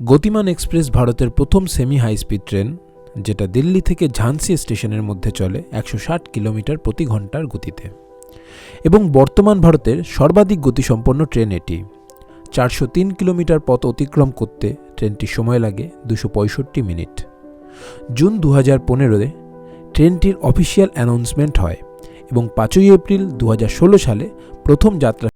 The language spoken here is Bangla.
গতিমান এক্সপ্রেস ভারতের প্রথম সেমি হাই স্পিড ট্রেন যেটা দিল্লি থেকে ঝান্সি স্টেশনের মধ্যে চলে একশো ষাট কিলোমিটার প্রতি ঘণ্টার গতিতে। এবং বর্তমান ভারতের সর্বাধিক গতিসম্পন্ন ট্রেন এটি। চারশো তিন কিলোমিটার পথ অতিক্রম করতে ট্রেনটির সময় লাগে দুশো পঁয়ষট্টি মিনিট। জুন দু হাজার পনেরোতে ট্রেনটির অফিসিয়াল অ্যানাউন্সমেন্ট হয় এবং পাঁচই এপ্রিল দু ষোলো সালে প্রথম যাত্রা